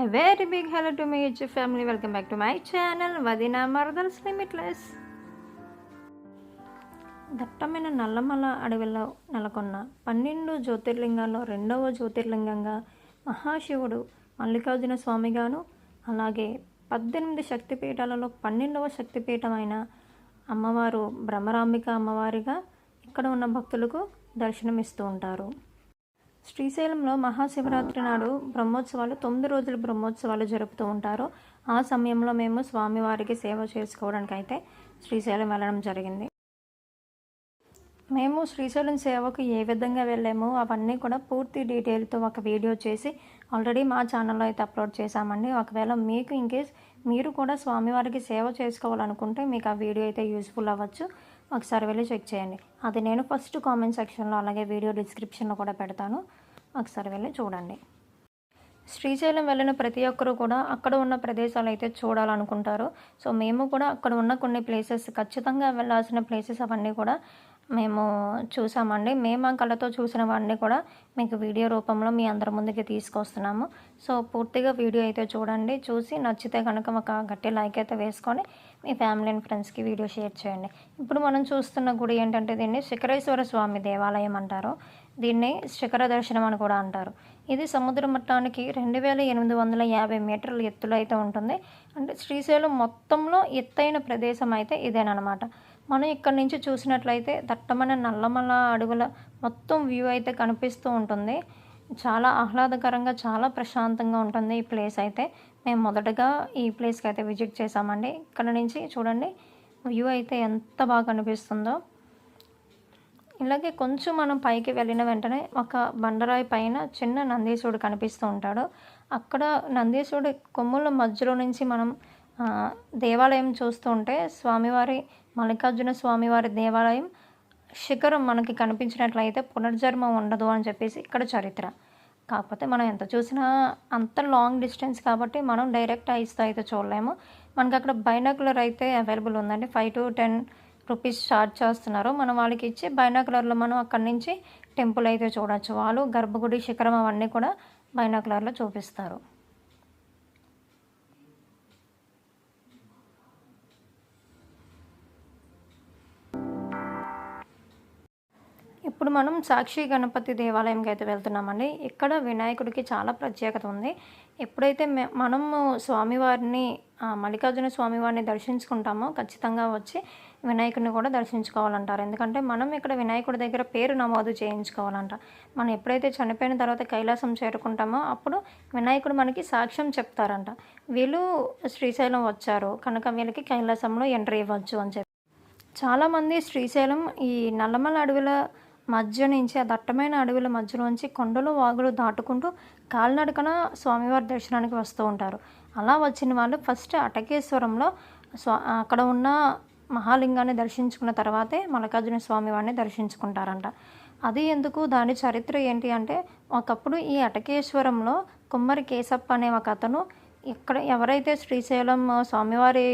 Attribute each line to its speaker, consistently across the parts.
Speaker 1: A very big hello to my YouTube family. Welcome back to my channel, Vadina Mardals Limitless. దట్టమైన నల్లమల అడవిలో నెలకొన్న పన్నెండు జ్యోతిర్లింగాల్లో రెండవ జ్యోతిర్లింగంగా మహాశివుడు మల్లికార్జున స్వామిగాను అలాగే పద్దెనిమిది శక్తిపీఠాలలో పన్నెండవ శక్తిపీఠమైన అమ్మవారు బ్రహ్మరాంబిక అమ్మవారిగా ఇక్కడ ఉన్న భక్తులకు దర్శనమిస్తూ ఉంటారు శ్రీశైలంలో మహాశివరాత్రి నాడు బ్రహ్మోత్సవాలు తొమ్మిది రోజులు బ్రహ్మోత్సవాలు జరుపుతూ ఉంటారు. ఆ సమయంలో మేము స్వామివారికి సేవ చేసుకోవడానికి అయితే శ్రీశైలం వెళ్ళడం జరిగింది. మేము శ్రీశైలం సేవకు ఏ విధంగా వెళ్ళామో అవన్నీ కూడా పూర్తి డీటెయిల్తో ఒక వీడియో చేసి ఆల్రెడీ మా ఛానల్లో అయితే అప్లోడ్ చేశామండి. ఒకవేళ మీకు ఇన్ కేస్ మీరు కూడా స్వామివారికి సేవ చేసుకోవాలనుకుంటే మీకు ఆ వీడియో అయితే యూస్ఫుల్ అవ్వచ్చు. ఒకసారి వెళ్ళి చెక్ చేయండి. అది నేను ఫస్ట్ కామెంట్ సెక్షన్లో అలాగే వీడియో డిస్క్రిప్షన్లో కూడా పెడతాను. ఒకసారి వెళ్ళి చూడండి. శ్రీశైలం వెళ్ళిన ప్రతి ఒక్కరూ కూడా అక్కడ ఉన్న ప్రదేశాలు అయితే చూడాలనుకుంటారు. సో మేము కూడా అక్కడ ఉన్న కొన్ని ప్లేసెస్ ఖచ్చితంగా వెళ్ళాల్సిన ప్లేసెస్ అవన్నీ కూడా మేము చూసామండి. మేము ఆ కళ్ళతో చూసినవన్నీ కూడా మీకు వీడియో రూపంలో మీ అందరి ముందుకి తీసుకొస్తున్నాము. సో పూర్తిగా వీడియో అయితే చూడండి. చూసి నచ్చితే కనుక ఒక గట్టి లైక్ అయితే వేసుకొని మీ ఫ్యామిలీ అండ్ ఫ్రెండ్స్కి వీడియో షేర్ చేయండి. ఇప్పుడు మనం చూస్తున్న గుడి ఏంటంటే దీన్ని శిఖరేశ్వర స్వామి దేవాలయం అంటారు. దీన్ని శిఖర దర్శనం అని కూడా అంటారు. ఇది సముద్ర మట్టానికి రెండు వేల ఎనిమిది వందల యాభై మీటర్ల ఎత్తులో అయితే ఉంటుంది. అంటే శ్రీశైలం మొత్తంలో ఎత్తైన ప్రదేశం అయితే ఇదేనమాట మనం ఇక్కడ నుంచి చూసినట్లయితే దట్టమైన నల్లమల అడవుల మొత్తం వ్యూ అయితే కనిపిస్తూ ఉంటుంది. చాలా ఆహ్లాదకరంగా చాలా ప్రశాంతంగా ఉంటుంది ఈ ప్లేస్ అయితే. మేము మొదటగా ఈ ప్లేస్కి అయితే విజిట్ చేసామండి ఇక్కడ నుంచి చూడండి వ్యూ అయితే ఎంత బాగా కనిపిస్తుందో. ఇలాగే కొంచెం మనం పైకి వెళ్ళిన వెంటనే ఒక బండరాయి పైన చిన్న నందీశుడు కనిపిస్తూ ఉంటాడు. అక్కడ నందీశుడి కొమ్ముల మధ్యలో నుంచి మనం దేవాలయం చూస్తూ ఉంటే స్వామివారి మల్లికార్జున స్వామివారి దేవాలయం శిఖరం మనకి కనిపించినట్లయితే పునర్జన్మ ఉండదు అని చెప్పేసి ఇక్కడ చరిత్ర. కాకపోతే మనం ఎంత చూసినా అంత లాంగ్ డిస్టెన్స్ కాబట్టి మనం డైరెక్ట్ ఐస్తో అయితే చూడలేము. మనకి అక్కడ బైనాకులర్ అయితే అవైలబుల్ ఉందండి. Five to ten rupees charge చేస్తున్నారు మనం వాళ్ళకి ఇచ్చి బైనాకులర్లో మనం అక్కడి నుంచి టెంపుల్ అయితే చూడొచ్చు. వాళ్ళు గర్భగుడి శిఖరం అవన్నీ కూడా బైనాకులర్లో చూపిస్తారు. ఇప్పుడు మనం సాక్షి గణపతి దేవాలయంకి అయితే వెళ్తున్నామండి. ఇక్కడ వినాయకుడికి చాలా ప్రత్యేకత ఉంది. ఎప్పుడైతే మే మనము స్వామివారిని మల్లికార్జున స్వామివారిని దర్శించుకుంటామో ఖచ్చితంగా వచ్చి వినాయకుడిని కూడా దర్శించుకోవాలంటారు. ఎందుకంటే మనం ఇక్కడ వినాయకుడి దగ్గర పేరు నమోదు చేయించుకోవాలంట. మనం ఎప్పుడైతే చనిపోయిన తర్వాత కైలాసం చేరుకుంటామో అప్పుడు వినాయకుడు మనకి సాక్ష్యం చెప్తారంట. వీళ్ళు శ్రీశైలం వచ్చారు. కనుక వీళ్ళకి కైలాసంలో ఎంట్రీ ఇవ్వచ్చు అని చెప్పి. చాలామంది శ్రీశైలం ఈ నల్లమల అడవిలో మధ్య నుంచి ఆ దట్టమైన అడవుల మధ్యలోంచి కొండలు వాగులు దాటుకుంటూ కాలినడకన స్వామివారి దర్శనానికి వస్తూ ఉంటారు. అలా వచ్చిన వాళ్ళు ఫస్ట్ అటకేశ్వరంలో స్వా అక్కడ ఉన్న మహాలింగాన్ని దర్శించుకున్న తర్వాతే మల్లికార్జున స్వామివారిని దర్శించుకుంటారంట. అది ఎందుకు? దాని చరిత్ర ఏంటి అంటే ఒకప్పుడు ఈ అటకేశ్వరంలో కుమ్మరి కేశప్ప అనే ఒక అతను ఇక్కడ ఎవరైతే శ్రీశైలం స్వామివారి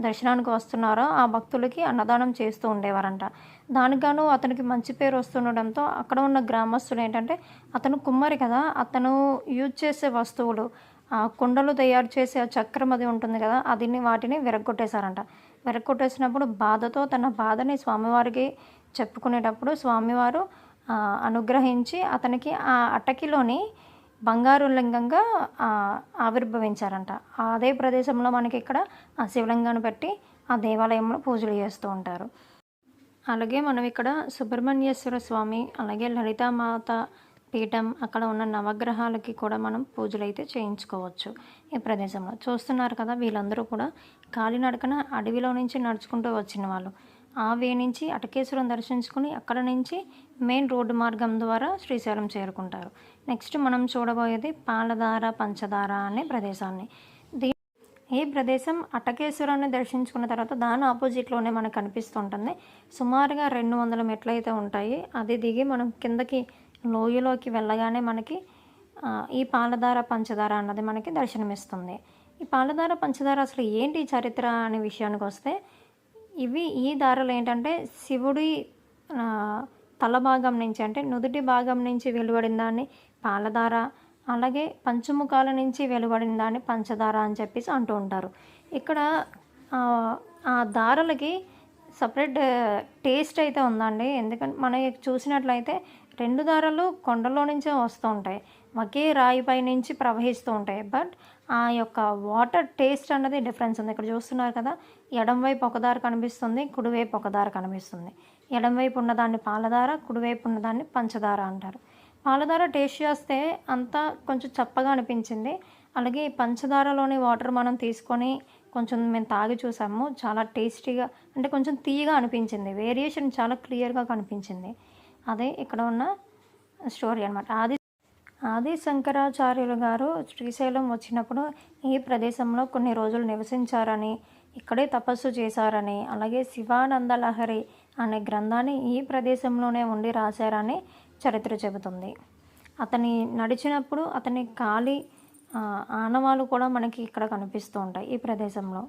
Speaker 1: దర్శనానికి వస్తున్నారో ఆ భక్తులకి అన్నదానం చేస్తూ ఉండేవారంట. దానిగాను అతనికి మంచి పేరు వస్తుండడంతో అక్కడ ఉన్న గ్రామస్తులు ఏంటంటే అతను కుమ్మరి కదా అతను యూజ్ చేసే వస్తువులు ఆ కుండలు తయారు చేసే చక్రం అది ఉంటుంది కదా అదిని వాటిని విరగొట్టేశారంట. విరగొట్టేసినప్పుడు బాధతో తన బాధని స్వామివారికి చెప్పుకునేటప్పుడు స్వామివారు అనుగ్రహించి అతనికి ఆ అటకిలోని బంగారు లింగంగా ఆవిర్భవించారంట. అదే ప్రదేశంలో మనకి ఇక్కడ ఆ శివలింగాన్ని పెట్టి ఆ దేవాలయంలో పూజలు చేస్తూ ఉంటారు. అలాగే మనం ఇక్కడ సుబ్రహ్మణ్యేశ్వర స్వామి అలాగే లలితామాత పీఠం అక్కడ ఉన్న నవగ్రహాలకి కూడా మనం పూజలు అయితే చేయించుకోవచ్చు ఈ ప్రదేశంలో. చూస్తున్నారు కదా వీళ్ళందరూ కూడా కాలినడకన అడవిలో నుంచి నడుచుకుంటూ వచ్చిన వాళ్ళు. ఆ వే నుంచి అటకేశ్వరం దర్శించుకుని అక్కడ నుంచి మెయిన్ రోడ్డు మార్గం ద్వారా శ్రీశైలం చేరుకుంటారు. నెక్స్ట్ మనం చూడబోయేది పాలధార పంచదార అనే ప్రదేశాన్ని. దీ ఈ ప్రదేశం అటకేశ్వరాన్ని దర్శించుకున్న తర్వాత దాని ఆపోజిట్లోనే మనకు కనిపిస్తుంటుంది. సుమారుగా రెండు వందల మెట్లు అయితే ఉంటాయి. అది దిగి మనం కిందకి లోయలోకి వెళ్ళగానే మనకి ఈ పాలధార పంచదార అన్నది మనకి దర్శనమిస్తుంది. ఈ పాలధార పంచదార అసలు ఏంటి చరిత్ర అనే విషయానికి వస్తే ఇవి ఈ దారాలు ఏంటంటే శివుడి తల భాగం నుంచి అంటే నుదుటి భాగం నుంచి వెలువడిన దాన్ని పాలధార అలాగే పంచముఖాల నుంచి వెలువడిన దాన్ని పంచదార అని చెప్పేసి అంటూ ఉంటారు. ఇక్కడ ఆ, దారలకి సపరేట్ టేస్ట్ అయితే ఉందండి. ఎందుకంటే మనం చూసినట్లయితే రెండు దారాలు కొండలో నుంచే వస్తూ ఉంటాయి. ఒకే రాయిపై నుంచి ప్రవహిస్తూ ఉంటాయి. బట్ ఆ యొక్క వాటర్ టేస్ట్ అన్నది డిఫరెన్స్ ఉంది. ఇక్కడ చూస్తున్నారు కదా ఎడం వైపు ఒక కనిపిస్తుంది కుడివైపు ఒకదారి కనిపిస్తుంది. ఎడంవైపు ఉన్నదాన్ని పాలదార కుడివైపు ఉన్నదాన్ని పంచదార అంటారు. పాలదార టేస్ట్ చేస్తే అంతా కొంచెం చప్పగా అనిపించింది. అలాగే పంచదారలోని వాటర్ మనం తీసుకొని కొంచెం మేము తాగి చూసాము. చాలా టేస్టీగా అంటే కొంచెం తీయగా అనిపించింది. వేరియేషన్ చాలా క్లియర్గా కనిపించింది. అదే ఇక్కడ ఉన్న స్టోరీ అనమాట ఆది ఆది శంకరాచార్యులు గారు శ్రీశైలం వచ్చినప్పుడు ఈ ప్రదేశంలో కొన్ని రోజులు నివసించారని ఇక్కడే తపస్సు చేశారని అలాగే శివానంద లహరి అనే గ్రంథాన్ని ఈ ప్రదేశంలోనే ఉండి రాశారని చరిత్ర చెబుతుంది. అతని నడిచినప్పుడు అతని కాలి ఆనవాలు కూడా మనకి ఇక్కడ కనిపిస్తూ ఉంటాయి ఈ ప్రదేశంలో.